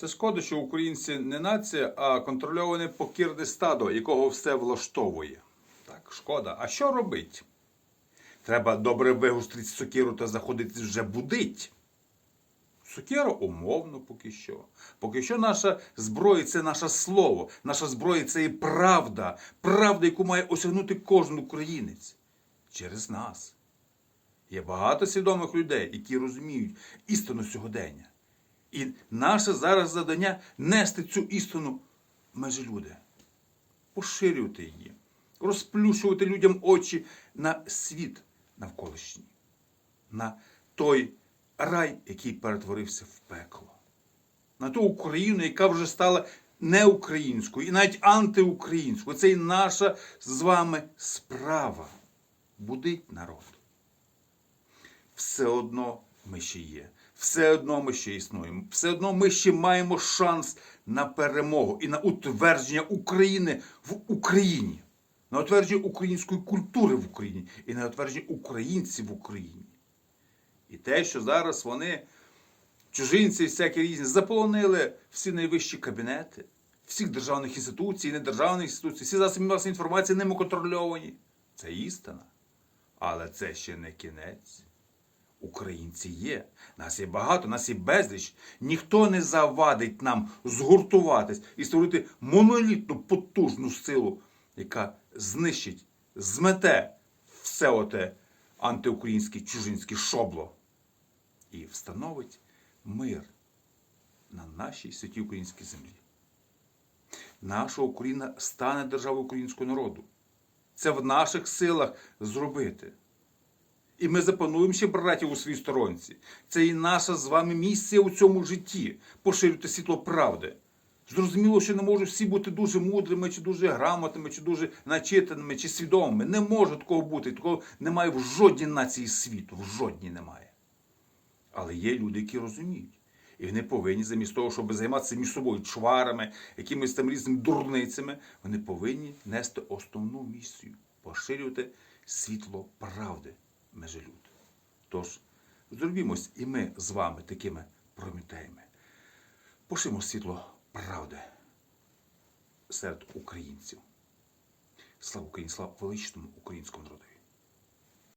Це шкода, що українці не нація, а контрольоване покірне стадо, якого все влаштовує. Так, шкода. А що робить? Треба добре вигустрити сокиру та заходити вже будить. Сокира умовно поки що. Поки що наша зброя це наше слово. Наша зброя це і правда. Правда, яку має осягнути кожен українець. Через нас. Є багато свідомих людей, які розуміють істину сьогодення. І наше зараз завдання нести цю істину межі люди, поширювати її, розплющувати людям очі на світ навколишній, на той рай, який перетворився в пекло, на ту Україну, яка вже стала не українською і навіть антиукраїнською. Це і наша з вами справа. Будить народ все одно ми ще є. Все одно ми ще існуємо. Все одно ми ще маємо шанс на перемогу і на утвердження України в Україні, на утвердження української культури в Україні і на утвердження українців в Україні. І те, що зараз вони, чужинці всякі різні, заполонили всі найвищі кабінети, всіх державних інституцій, недержавних інституцій, всі засоби масової інформації ними контрольовані. Це істина. Але це ще не кінець. Українці є, нас є багато, нас є безліч. Ніхто не завадить нам згуртуватись і створити монолітну потужну силу, яка знищить, змете все оте антиукраїнське чужинське шобло і встановить мир на нашій святій українській землі. Наша Україна стане державою українського народу. Це в наших силах зробити. І ми запануємо ще братів у своїй сторонці. Це і наша з вами місія у цьому житті поширювати світло правди. Зрозуміло, що не можуть всі бути дуже мудрими, чи дуже грамотними, чи дуже начитаними, чи свідомими. Не може такого бути. Такого немає в жодній нації світу, в жодній немає. Але є люди, які розуміють. І вони повинні, замість того, щоб займатися між собою чварами, якимись там різними дурницями, вони повинні нести основну місію поширювати світло правди межі люд. Тож, зробімось і ми з вами такими промітеями. Пошимо світло правди серед українців. Слава Україні, слава величному українському народу.